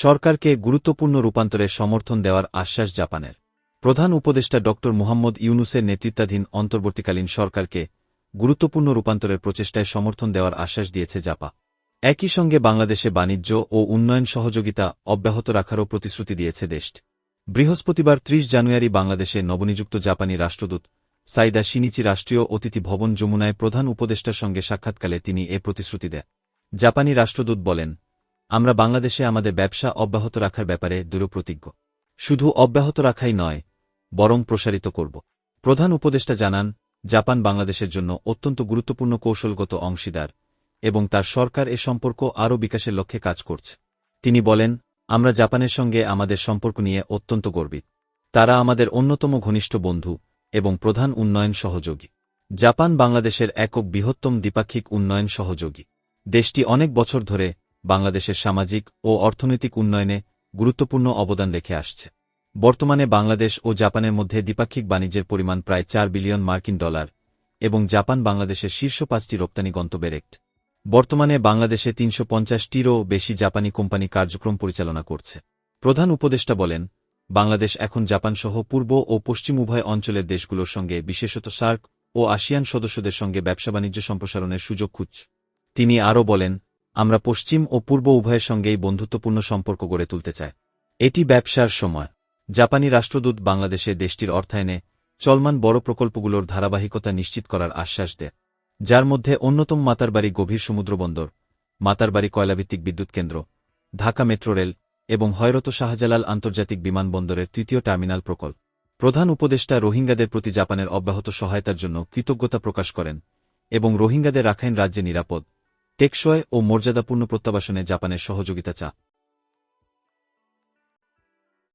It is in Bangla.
সরকারকে গুরুত্বপূর্ণ রূপান্তরে সমর্থন দেওয়ার আশ্বাস জাপানের। প্রধান উপদেষ্টা ড. মুহাম্মদ ইউনুসের নেতৃত্বাধীন অন্তর্বর্তীকালীন সরকারকে গুরুত্বপূর্ণ রূপান্তরের প্রচেষ্টায় সমর্থন দেওয়ার আশ্বাস দিয়েছে জাপা। একই সঙ্গে বাংলাদেশে বাণিজ্য ও উন্নয়ন সহযোগিতা অব্যাহত রাখারও প্রতিশ্রুতি দিয়েছে দেশটি। বৃহস্পতিবার ৩০ জানুয়ারি বাংলাদেশে নবনিযুক্ত জাপানি রাষ্ট্রদূত সাইদা সিনিচি রাষ্ট্রীয় অতিথি ভবন যমুনায় প্রধান উপদেষ্টার সঙ্গে সাক্ষাৎকালে তিনি এ প্রতিশ্রুতি দেন। জাপানি রাষ্ট্রদূত বলেন আমরা বাংলাদেশে আমাদের ব্যবসা অব্যাহত রাখার ব্যাপারে দৃঢ়প্রতিজ্ঞ। শুধু অব্যাহত রাখাই নয়, বরং প্রসারিত করব। প্রধান উপদেষ্টা জানান, জাপান বাংলাদেশের জন্য অত্যন্ত গুরুত্বপূর্ণ কৌশলগত অংশীদার এবং তার সরকার এ সম্পর্ক আরও বিকাশের লক্ষ্যে কাজ করছে। তিনি বলেন, আমরা জাপানের সঙ্গে আমাদের সম্পর্ক নিয়ে অত্যন্ত গর্বিত। তারা আমাদের অন্যতম ঘনিষ্ঠ বন্ধু এবং প্রধান উন্নয়ন সহযোগী। জাপান বাংলাদেশের একক বৃহত্তম দ্বিপাক্ষিক উন্নয়ন সহযোগী। দেশটি অনেক বছর ধরে বাংলাদেশের সামাজিক ও অর্থনৈতিক উন্নয়নে গুরুত্বপূর্ণ অবদান রেখে আসছে। বর্তমানে বাংলাদেশ ও জাপানের মধ্যে দ্বিপাক্ষিক বাণিজ্যের পরিমাণ প্রায় চার বিলিয়ন মার্কিন ডলার এবং জাপান বাংলাদেশের শীর্ষ পাঁচটি রপ্তানি গন্তব্যের একটি বর্তমানে বাংলাদেশে তিনশো পঞ্চাশটিরও বেশি জাপানি কোম্পানি কার্যক্রম পরিচালনা করছে। প্রধান উপদেষ্টা বলেন, বাংলাদেশ এখন জাপানসহ পূর্ব ও পশ্চিম উভয় অঞ্চলের দেশগুলোর সঙ্গে, বিশেষত সার্ক ও আসিয়ান সদস্যদের সঙ্গে ব্যবসা বাণিজ্য সম্প্রসারণের সুযোগ খুঁজছে। তিনি আরও বলেন আমরা পশ্চিম ও পূর্ব উভয়ের সঙ্গেই বন্ধুত্বপূর্ণ সম্পর্ক গড়ে তুলতে চাই। এটি ব্যবসার সময়। জাপানি রাষ্ট্রদূত বাংলাদেশে দেশটির অর্থায়নে চলমান বড় প্রকল্পগুলোর ধারাবাহিকতা নিশ্চিত করার আশ্বাস দেয়, যার মধ্যে অন্যতম মাতারবাড়ি গভীর সমুদ্রবন্দর মাতারবাড়ি কয়লাভিত্তিক বিদ্যুৎ কেন্দ্র, ঢাকা মেট্রো রেল এবং হয়রত শাহজালাল আন্তর্জাতিক বিমানবন্দরের তৃতীয় টার্মিনাল প্রকল্প। প্রধান উপদেষ্টা রোহিঙ্গাদের প্রতি জাপানের অব্যাহত সহায়তার জন্য কৃতজ্ঞতা প্রকাশ করেন এবং রোহিঙ্গাদের রাখাইন রাজ্যে নিরাপদ টেকসই ও মর্যাদাপূর্ণ প্রত্যাবাসনে জাপানের সহযোগিতা চা।